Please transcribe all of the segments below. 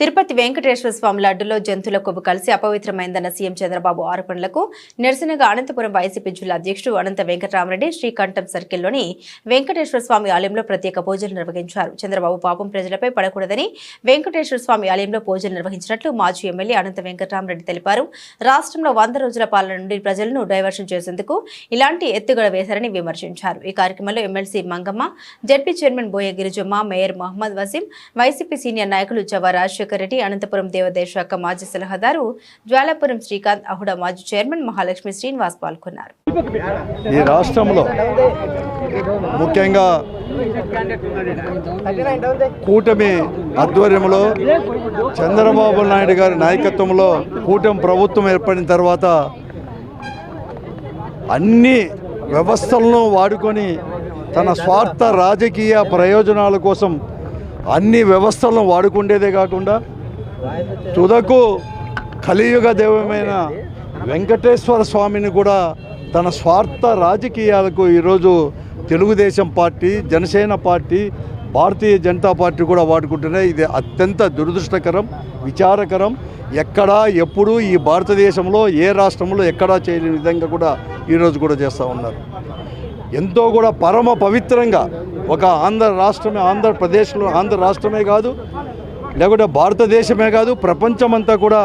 తిరుపతి వెంకటేశ్వర స్వామి లడ్డులో జంతువుల కొవ్వు కలిసి అపవిత్రమైందన్న సీఎం చంద్రబాబు ఆరోపణలకు నిరసనగా అనంతపురం వైసీపీ జిల్లా అధ్యక్షుడు అనంత వెంకటరామరెడ్డి శ్రీకంఠం సర్కిల్లోని వెంకటేశ్వర స్వామి ఆలయంలో ప్రత్యేక పూజలు నిర్వహించారు. చంద్రబాబు పాపం ప్రజలపై పడకూడదని వెంకటేశ్వర స్వామి ఆలయంలో పూజలు నిర్వహించినట్లు మాజీ ఎమ్మెల్యే అనంత వెంకటరామరెడ్డి తెలిపారు. రాష్ట్రంలో వంద రోజుల పాలన నుండి ప్రజలను డైవర్షన్ చేసేందుకు ఇలాంటి ఎత్తుగడ వేశారని విమర్శించారు. ఈ కార్యక్రమంలో MLC Mangamma ZP chairman Boya Girijamma mayor Mohammed Waseem YCP senior నాయకులు చవా రాజశేఖర్ రెడ్డి అనంతపురం దేవాదాయ శాఖ మాజీ సలహాదారు జ్వాలాపురం శ్రీకాంత్ అహుడా మాజీ చైర్మన్ మహాలక్ష్మి శ్రీనివాస్ పాల్గొన్నారు. ఈ రాష్ట్రంలో ముఖ్యంగా కూటమి ఆధ్వర్యంలో చంద్రబాబు నాయుడు గారి నాయకత్వంలో కూటమి ప్రభుత్వం ఏర్పడిన తర్వాత అన్ని వ్యవస్థలను వాడుకొని తన స్వార్థ రాజకీయ ప్రయోజనాల కోసం అన్ని వ్యవస్థలను వాడుకుండేదే కాకుండా తుదకు కలియుగ దైవమైన వెంకటేశ్వర స్వామిని కూడా తన స్వార్థ రాజకీయాలకు ఈరోజు Telugu Desam party Janasena party Bharatiya Janata party కూడా వాడుకుంటున్నాయి. ఇది అత్యంత దురదృష్టకరం విచారకరం. ఎక్కడా ఎప్పుడు ఈ భారతదేశంలో ఏ రాష్ట్రంలో ఎక్కడా చేయలేని విధంగా కూడా ఈరోజు కూడా చేస్తూ ఉన్నారు. ఎంతో కూడా పరమ పవిత్రంగా ఒక ఆంధ్ర రాష్ట్రమే ఆంధ్రప్రదేశ్లో ఆంధ్ర రాష్ట్రమే కాదు లేకుంటే భారతదేశమే కాదు ప్రపంచమంతా కూడా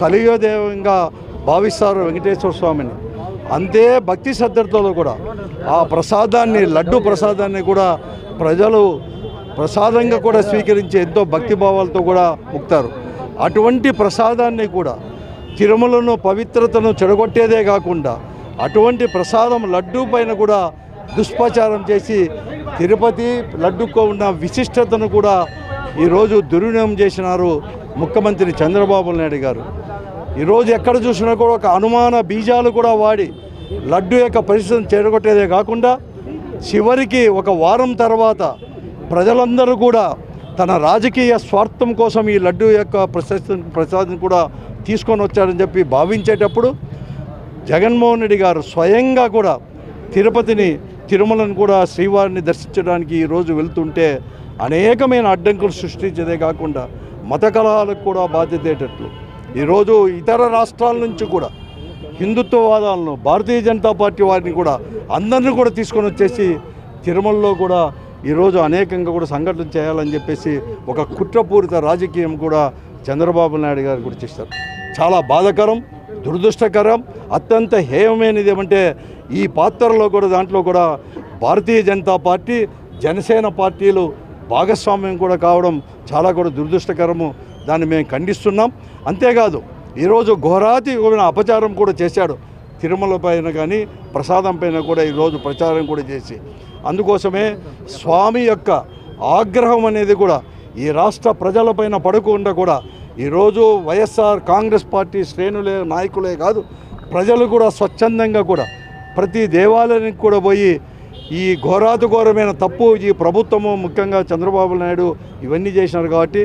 కలియుగదేవంగా భావిస్తారు వెంకటేశ్వర స్వామిని. అంతే భక్తి శ్రద్ధలతో కూడా ఆ ప్రసాదాన్ని లడ్డు ప్రసాదాన్ని కూడా ప్రజలు ప్రసాదంగా కూడా స్వీకరించి ఎంతో భక్తిభావాలతో కూడా ముక్తారు. అటువంటి ప్రసాదాన్ని కూడా తిరుమలను పవిత్రతను చెడగొట్టేదే కాకుండా అటువంటి ప్రసాదం లడ్డూ పైన కూడా దుష్ప్రచారం చేసి తిరుపతి లడ్డుకో ఉన్న విశిష్టతను కూడా ఈరోజు దుర్వినియోగం చేసినారు ముఖ్యమంత్రి చంద్రబాబు నాయుడు గారు. ఈరోజు ఎక్కడ చూసినా కూడా ఒక అనుమాన బీజాలు కూడా వాడి లడ్డు యొక్క పరిస్థితిని చేరగొట్టేదే కాకుండా చివరికి ఒక వారం తర్వాత ప్రజలందరూ కూడా తన రాజకీయ స్వార్థం కోసం ఈ లడ్డు యొక్క ప్రశస్తి ప్రసాదం కూడా తీసుకొని వచ్చారని చెప్పి భావించేటప్పుడు జగన్మోహన్ రెడ్డి గారు స్వయంగా కూడా తిరుపతిని తిరుమలను కూడా శ్రీవారిని దర్శించడానికి ఈరోజు వెళ్తుంటే అనేకమైన అడ్డంకులు సృష్టించేదే కాకుండా మత కలహాలకు కూడా బాధ్యతేటట్లు. ఈరోజు ఇతర రాష్ట్రాల నుంచి కూడా హిందుత్వవాదాలను భారతీయ జనతా పార్టీ వారిని కూడా అందరిని కూడా తీసుకొని వచ్చేసి తిరుమలలో కూడా ఈరోజు అనేకంగా కూడా సంఘటన చేయాలని చెప్పేసి ఒక కుట్రపూరిత రాజకీయం కూడా చంద్రబాబు నాయుడు గారు కూడా చేస్తారు చాలా బాధాకరం దురదృష్టకరం అత్యంత హేయమైనది ఏమంటే ఈ పాత్రలో కూడా దాంట్లో కూడా భారతీయ జనతా పార్టీ జనసేన పార్టీలు భాగస్వామ్యం కూడా కావడం చాలా కూడా దురదృష్టకరము. దాన్ని మేము ఖండిస్తున్నాం. అంతేకాదు ఈరోజు ఘోరాతి అపచారం కూడా చేశాడు. తిరుమల పైన కానీ ప్రసాదం పైన కూడా ఈరోజు ప్రచారం కూడా చేసి. అందుకోసమే స్వామి యొక్క ఆగ్రహం అనేది కూడా ఈ రాష్ట్ర ప్రజలపైన పడకుండా కూడా ఈరోజు వైఎస్ఆర్ కాంగ్రెస్ పార్టీ శ్రేణులే నాయకులే కాదు ప్రజలు కూడా స్వచ్ఛందంగా కూడా ప్రతి దేవాలయానికి కూడా పోయి ఈ ఘోరాతిఘోరమైన తప్పు ఈ ప్రభుత్వము ముఖ్యంగా చంద్రబాబు నాయుడు ఇవన్నీ చేసినారు కాబట్టి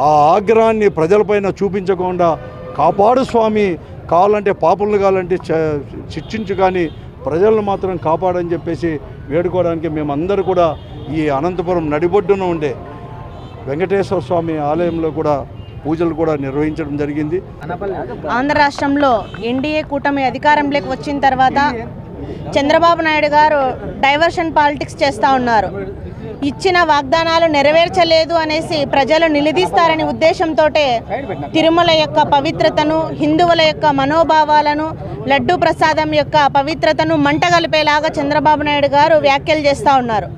ఆ ఆగ్రహాన్ని ప్రజలపైన చూపించకుండా కాపాడు స్వామి. కావాలంటే పాపులను కావాలంటే చ- శిక్షించు కానీ ప్రజలను మాత్రం కాపాడని చెప్పేసి వేడుకోవడానికి మేమందరూ కూడా ఈ అనంతపురం నడిబొడ్డున ఉండే వెంకటేశ్వర స్వామి ఆలయంలో కూడా పూజలు కూడా నిర్వహించడం జరిగింది. ఆంధ్ర రాష్ట్రంలో ఎన్డీఏ కూటమి అధికారంలోకి వచ్చిన తర్వాత చంద్రబాబు నాయుడు గారు డైవర్షన్ పాలిటిక్స్ చేస్తూ ఉన్నారు. ఇచ్చిన వాగ్దానాలు నెరవేర్చలేదు అనేసి ప్రజలు నిలదీస్తారనే ఉద్దేశంతో తిరుమల యొక్క పవిత్రతను హిందువుల యొక్క మనోభావాలను లడ్డూ ప్రసాదం యొక్క పవిత్రతను మంటగలిపేలాగా చంద్రబాబు నాయుడు గారు వ్యాఖ్యలు చేస్తూ ఉన్నారు.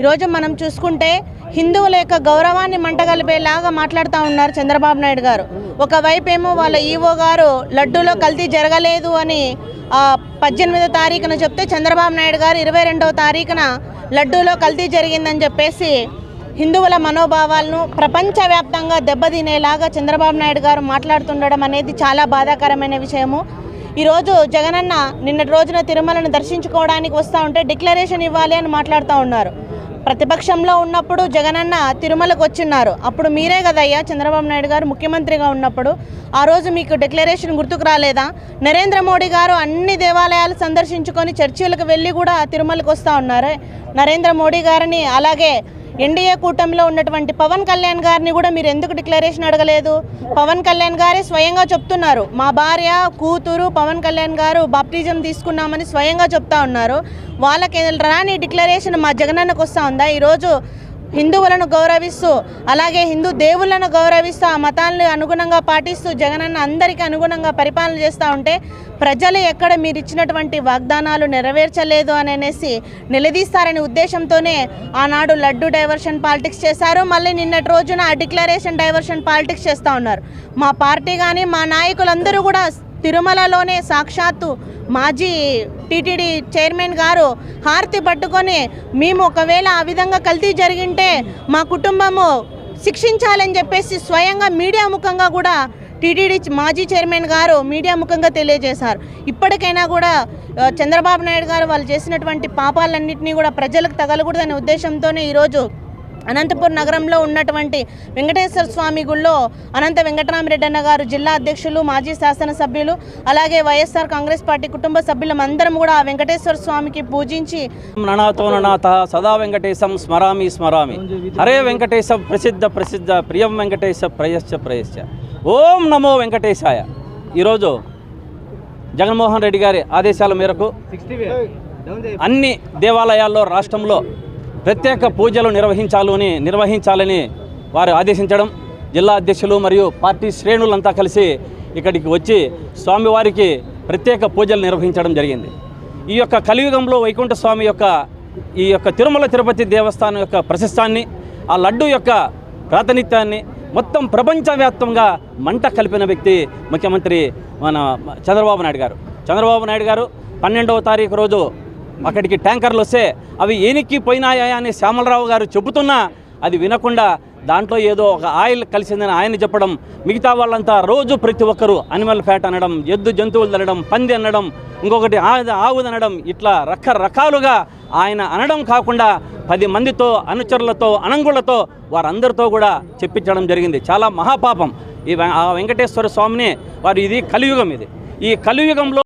ఈరోజు మనం చూసుకుంటే హిందువుల యొక్క గౌరవాన్ని మంటగలిపేలాగా మాట్లాడుతూ ఉన్నారు చంద్రబాబు నాయుడు గారు. ఒకవైపేమో ఏమో వాళ్ళ ఈవో గారు లడ్డూలో కల్తీ జరగలేదు అని పద్దెనిమిదో తారీఖున చెప్తే చంద్రబాబు నాయుడు గారు ఇరవై రెండవ తారీఖున లడ్డూలో కల్తీ జరిగిందని చెప్పేసి హిందువుల మనోభావాలను ప్రపంచవ్యాప్తంగా దెబ్బతినేలాగా చంద్రబాబు నాయుడు గారు మాట్లాడుతుండడం అనేది చాలా బాధాకరమైన విషయము. ఈరోజు జగనన్న నిన్నటి రోజున తిరుమలను దర్శించుకోవడానికి వస్తూ ఉంటే డిక్లరేషన్ ఇవ్వాలి అని మాట్లాడుతూ ఉన్నారు. ప్రతిపక్షంలో ఉన్నప్పుడు జగనన్న తిరుమలకు వచ్చిన్నారు. అప్పుడు మీరే కదయ్యా చంద్రబాబు నాయుడు గారు ముఖ్యమంత్రిగా ఉన్నప్పుడు. ఆ రోజు మీకు డిక్లరేషన్ గుర్తుకు రాలేదా? నరేంద్ర మోడీ గారు అన్ని దేవాలయాలు సందర్శించుకొని చర్చిలకు వెళ్ళి కూడా తిరుమలకు వస్తూ ఉన్నారు. నరేంద్ర మోడీ గారిని అలాగే ఎన్డీఏ కూటమిలో ఉన్నటువంటి పవన్ కళ్యాణ్ గారిని కూడా మీరు ఎందుకు డిక్లరేషన్ అడగలేదు? పవన్ కళ్యాణ్ గారే స్వయంగా చెప్తున్నారు. మా భార్య కూతురు పవన్ కళ్యాణ్ గారు బాప్టిజం తీసుకున్నామని స్వయంగా చెప్తా ఉన్నారు. వాళ్ళకి రాని డిక్లరేషన్ మా జగనన్నకు వస్తూ ఉందా? ఈరోజు హిందువులను గౌరవిస్తూ అలాగే హిందూ దేవుళ్ళను గౌరవిస్తూ ఆ మతాలను అనుగుణంగా పాటిస్తూ జగనన్న అందరికీ అనుగుణంగా పరిపాలన చేస్తూ ఉంటే ప్రజలు ఎక్కడ మీరు ఇచ్చినటువంటి వాగ్దానాలు నెరవేర్చలేదు అని అనేసి నిలదీస్తారనే ఉద్దేశంతోనే ఆనాడు లడ్డు డైవర్షన్ పాలిటిక్స్ చేశారు. మళ్ళీ నిన్నటి రోజున ఆ డిక్లరేషన్ డైవర్షన్ పాలిటిక్స్ చేస్తూ ఉన్నారు. మా పార్టీ కానీ మా నాయకులందరూ కూడా తిరుమలలోనే సాక్షాత్తు మాజీ టీటీడీ చైర్మన్ గారు హారతి పట్టుకొని మేము ఒకవేళ ఆ విధంగా కల్తీ జరిగింటే మా కుటుంబము శిక్షించాలని చెప్పేసి స్వయంగా మీడియా ముఖంగా కూడా టీటీడీ మాజీ చైర్మన్ గారు మీడియా ముఖంగా తెలియజేశారు. ఇప్పటికైనా కూడా చంద్రబాబు నాయుడు గారు వాళ్ళు చేసినటువంటి పాపాలన్నింటినీ కూడా ప్రజలకు తగలకూడదనే ఉద్దేశంతోనే ఈరోజు అనంతపురం నగరంలో ఉన్నటువంటి వెంకటేశ్వర స్వామి గుళ్ళో అనంత వెంకటరామరెడ్డి అన్న గారు జిల్లా అధ్యక్షులు మాజీ శాసనసభ్యులు అలాగే వైఎస్ఆర్ కాంగ్రెస్ పార్టీ కుటుంబ సభ్యులం అందరం కూడా ఆ వెంకటేశ్వర స్వామికి పూజించి ననాతో ననాథ సదా వెంకటేశం స్మరామి స్మరామి. హరే వెంకటేశ ప్రసిద్ధ ప్రసిద్ధ ప్రియం వెంకటేశ ప్రయశ్చ ప్రయశ్చ. ఓం నమో వెంకటేశాయ. ఈరోజు జగన్మోహన్ రెడ్డి గారి ఆదేశాల మేరకు అన్ని దేవాలయాల్లో రాష్ట్రంలో ప్రత్యేక పూజలు నిర్వహించాలని నిర్వహించాలని వారు ఆదేశించడం జిల్లా అధ్యక్షులు మరియు పార్టీ శ్రేణులంతా కలిసి ఇక్కడికి వచ్చి స్వామివారికి ప్రత్యేక పూజలు నిర్వహించడం జరిగింది. ఈ యొక్క కలియుగంలో వైకుంఠ స్వామి యొక్క ఈ యొక్క తిరుమల తిరుపతి దేవస్థానం యొక్క ప్రశస్తాన్ని ఆ లడ్డు యొక్క ప్రాతినిధ్యాన్ని మొత్తం ప్రపంచవ్యాప్తంగా మంట కలిపిన వ్యక్తి ముఖ్యమంత్రి మన చంద్రబాబు నాయుడు గారు. చంద్రబాబు నాయుడు గారు పన్నెండవ తారీఖు రోజు అక్కడికి ట్యాంకర్లు వస్తే అవి ఏనికి పోయినాయా అని శ్యామలరావు గారు చెబుతున్నా అది వినకుండా దాంట్లో ఏదో ఒక ఆయిల్ కలిసిందని ఆయన చెప్పడం మిగతా వాళ్ళంతా రోజు ప్రతి ఒక్కరూ అనిమల్ ఫ్యాట్ అనడం ఎద్దు జంతువులు తినడం పంది అనడం ఇంకొకటి ఆవు అనడం ఇట్లా రకరకాలుగా ఆయన అనడం కాకుండా పది మందితో అనుచరులతో అనంగులతో వారందరితో కూడా చెప్పించడం జరిగింది. చాలా మహాపాపం. ఈ ఆ వెంకటేశ్వర స్వామిని వారు ఇది కలియుగం ఇది. ఈ కలియుగంలో